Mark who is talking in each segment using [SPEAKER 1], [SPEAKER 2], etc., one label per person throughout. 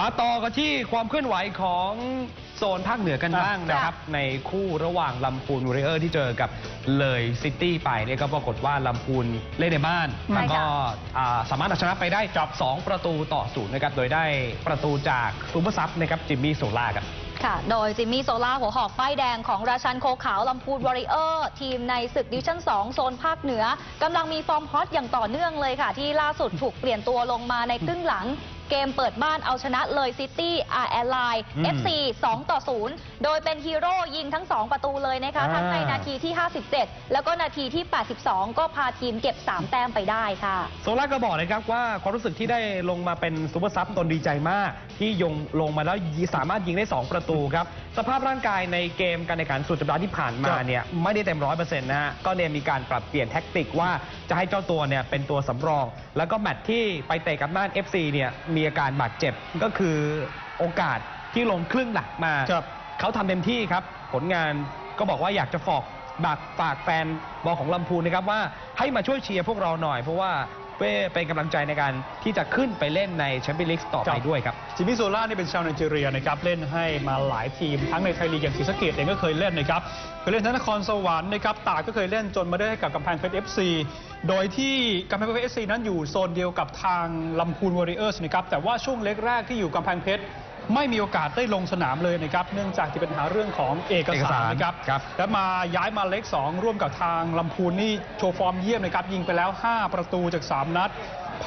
[SPEAKER 1] มาต่อกันที่ความเคลื่อนไหวของโซนภาคเหนือกันบ้าง
[SPEAKER 2] ครับ
[SPEAKER 1] นะครับ ในคู่ระหว่างลำพูนวอริเออร์ที่เจอกับเลยซิตี้ไปเนี่ยก็ปรากฏว่าลำพูนเล่นในบ้าน
[SPEAKER 2] ใช่
[SPEAKER 1] แล้วก็
[SPEAKER 2] ค่ะ
[SPEAKER 1] อ่าสามารถเอาชนะไปได้จับ 2 ประตูต่อศูนย์นะครับ โดยได้ประตูจากซูเปอร์ซับนะครับจิมมี่โซล่าครับ
[SPEAKER 2] ค่ะ โดยจิมมี่โซล่าหัวหอกป้ายแดงของราชันโคขาวลำพูนวอริเออร์ ทีมในศึกดิวิชั่น 2 โซนภาคเหนือกำลังมีฟอร์มฮอตอย่างต่อเนื่องเลยค่ะ ที่ล่าสุดถูกเปลี่ยนตัวลงมาในครึ่งหลัง เกมเปิดบ้านเอาชนะเลยซิตี้อาร์แอร์ไลน์
[SPEAKER 1] อืม
[SPEAKER 2] FC 2 ต่อ 0 โดยเป็นฮีโร่ยิงทั้ง 2 ประตูเลยนะคะ
[SPEAKER 1] อ่า
[SPEAKER 2] ทั้งในนาทีที่ 57 แล้วก็นาทีที่ 82 ก็พาทีมเก็บ 3 แต้มไปได้ค่ะ
[SPEAKER 1] โซล่าก็บอกนะครับว่าความรู้สึกที่ได้ลงมาเป็นซูเปอร์ซับตนดีใจมาก ที่ยงลงมาแล้วสามารถยิงได้ 2 ประตูครับ สภาพร่างกายในเกมการแข่งขันสุดสัปดาห์ที่ผ่านมา
[SPEAKER 3] ครับ
[SPEAKER 1] เนี่ยไม่ได้เต็มร้อยเปอร์เซ็นต์นะฮะก็เนี่ยมีการปรับเปลี่ยนแท็กติกว่าจะให้เจ้าตัวเนี่ยเป็นตัวสำรอง แล้วก็แมตช์ที่ไปเตะกับน่าน FC เนี่ยมีอาการบาดเจ็บก็คือโอกาสที่ลงครึ่งหลักมา
[SPEAKER 3] ครับ
[SPEAKER 1] เขาทำเต็มที่ครับ ผลงานก็บอกว่าอยากจะฝากบากฝากแฟนบอลของลำพูนนะครับว่าให้มาช่วยเชียร์พวกเราหน่อย เพราะว่า เป้เป็นกำลังใจในการที่จะขึ้นไปเล่นในแชมเปี้ยนลีกต่อไปด้วยครับ
[SPEAKER 3] จิมมี่โซล่านี่เป็นชาวไนจีเรียนะครับเล่นให้มาหลายทีมทั้งในไทยลีกอย่างศรีสะเกดเองก็เคยเล่นนะครับเคยเล่นทั้งนครสวรรค์นะครับตากก็เคยเล่นจนมาได้ให้กับกำแพงเพชร FC โดยที่กำแพงเพชร FC นั้นอยู่โซนเดียวกับทางลำพูนวอริเออร์สนะครับแต่ว่าช่วงเล็กแรกที่อยู่กำแพงเพชร ไม่มีโอกาสได้ลงสนามเลยนะครับเนื่องจากที่เป็นปัญหาเรื่องของเอก
[SPEAKER 1] เอก
[SPEAKER 3] สา
[SPEAKER 1] สารร
[SPEAKER 3] นะครับ
[SPEAKER 1] ครับ
[SPEAKER 3] แล้วมาย้ายมาเล็ก 2 ร่วมกับทางลำพูนนี่โชว์ฟอร์มเยี่ยมนะครับยิงไปแล้ว 5 ประตูจาก 3 นัด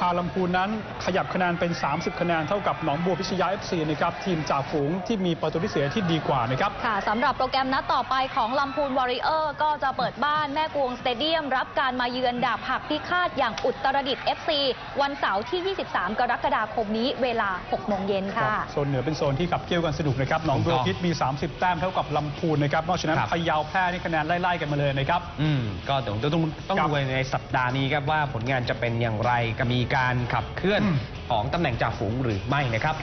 [SPEAKER 3] พาลำพูนนั้นขยับคะแนนเป็น 30 คะแนนเท่ากับหนองบัวพิชยา FC นะครับทีมจ่าฝูงที่มีประตูที่เสียที่ดีกว่านะครับ
[SPEAKER 2] ค่ะสำหรับโปรแกรมนัดต่อไปของลำพูนวอริเออร์ก็จะเปิดบ้านแม่กวงสเตเดียม รับการมาเยือนดาบหักพิฆาตอย่างอุตรดิตถ์ FC วันเสาร์ที่ 23 กรกฎาคมนี้เวลา 6 โมงเย็นค่ะ
[SPEAKER 3] โซนเหนือเป็นโซนที่ขับเกี่ยวกันสนุกนะครับหนองบัวพิษมี 30 แต้มเท่ากับลำพูนนะครับนอกจากนั้น
[SPEAKER 1] ครับ
[SPEAKER 3] พะเยาแพร่นี่คะแนนไล่ๆกันมาเลยนะครับ
[SPEAKER 1] อืมก็เดี๋ยวต้องต้อง
[SPEAKER 3] ครับ
[SPEAKER 1] ดูในสัปดาห์นี้ครับว่าผลงานจะเป็นอย่างไรก็มีการขับเคลื่อน
[SPEAKER 3] อืม
[SPEAKER 1] ของตำแหน่งจ่าฝูงหรือไม่นะครับ